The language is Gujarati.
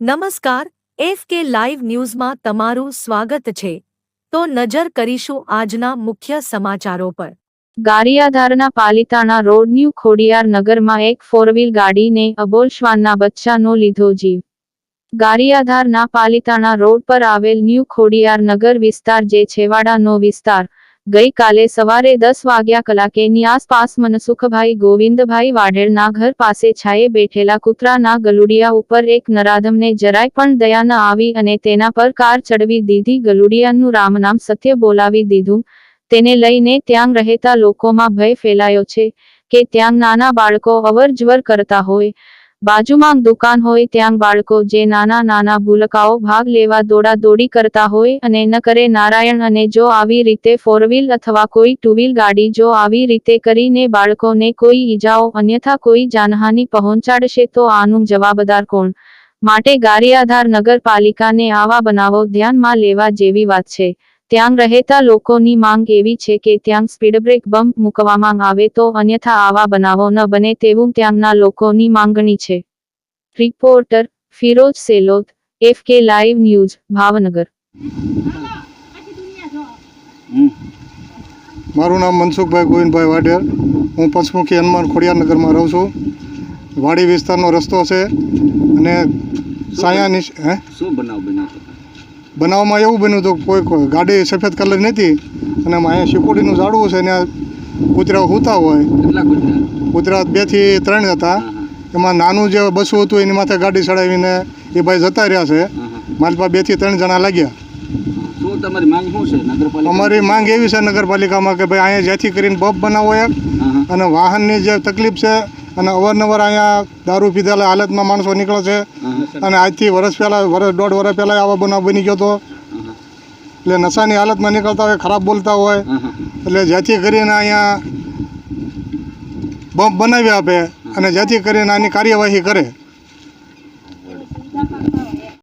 નમસ્કાર, એફ કે લાઈવ ન્યૂઝમાં તમારું સ્વાગત છે. તો નજર કરીશું આજના મુખ્ય સમાચારો પર. ગારિયાધારના પાલિતાણા રોડ ન્યૂ ખોડિયાર નગરમાં એક ફોરવ્હીલ ગાડીને અબોલ શ્વાનના બચ્ચાનો લીધો જીવ. ગારિયાધારના પાલિતાણા રોડ પર આવેલ ન્યૂ ખોડિયાર નગર વિસ્તાર જે છેવાડાનો વિસ્તાર ગઈકાલે સવારે દસ વાગ્યા કલાકેની આસપાસ મનસુખભાઈ ગોવિંદભાઈ વાઢેરના ઘર પાસે છાયે બેઠેલા કૂતરાના ગલુડિયા ઉપર એક નરાધમને જરાય પણ દયા ન આવી અને તેના પર કાર ચડવી દીધી. ગલુડિયાનું રામનામ સત્ય બોલાવી દીધું. તેને લઈને ત્યાં રહેતા લોકોમાં ભય ફેલાયો છે કે ત્યાં નાના બાળકો અવરજવર કરતા હોય. બાજુમાં દુકાન હોય ત્યાં બાળકો જે નાના નાના ભૂલકાઓ ભાગ લેવા દોડા દોડી કરતા હોય અને ન કરે નારાયણ અને જો આવી રીતે ફોરવ્હીલ અથવા કોઈ ટુ વ્હીલ ગાડી જો આવી રીતે કરીને બાળકોને કોઈ ઈજાઓ અન્યથા કોઈ જાનહાનિ પહોંચાડશે તો આનું જવાબદાર કોણ? માટે ગારિયાધાર નગરપાલિકાને આવા બનાવો ધ્યાનમાં લેવા જેવી વાત છે. ત્યાં રહેતા લોકોની માંગ એવી છે કે ત્યાં સ્પીડ બ્રેક બમ્પ મૂકવામાં આવે તો અન્યથા આવા બનાવો ન બને તેવું ત્યાંના લોકોની માંગણી છે. Reporter Firoj Selot F K live news Bhavnagar. મારું નામ મનસુખભાઈ ગોવિંદભાઈ વાઢેર હું પંચમુખી હનુમાન ખોડિયારનગરમાં રહું છું. વાડી વિસ્તારનો રસ્તો છે અને સાયા નિશ હે? શું બનાવ હતો બનાવમાં એવું બન્યું હતું કોઈ કોઈ ગાડી સફેદ કલર નથી અને અહીંયા શિકોડીનું ઝાડવું છે ને કૂતરા હોતા હોય. કૂતરા? બેથી ત્રણ હતા. એમાં નાનું જે બસું હતું એની માથે ગાડી ચડાવીને એ ભાઈ જતા રહ્યા છે. મારી પાસે બેથી ત્રણ જણા લાગ્યા. અમારી માંગ એવી છે નગરપાલિકામાં કે ભાઈ અહીંયા જેથી કરીને બફ બનાવો એક. અને વાહનની જે તકલીફ છે અને અવારનવાર અહીંયા દારૂ પીધેલા હાલતમાં માણસો નીકળે છે. અને આજથી વર્ષ પહેલાં વર્ષ દોઢ વર્ષ પહેલાં આવા બનાવ બની ગયો હતો. એટલે નશાની હાલતમાં નીકળતા હોય ખરાબ બોલતા હોય. એટલે જેથી કરીને અહીંયા બમ્પ બનાવી આપે અને જેથી કરીને આની કાર્યવાહી કરે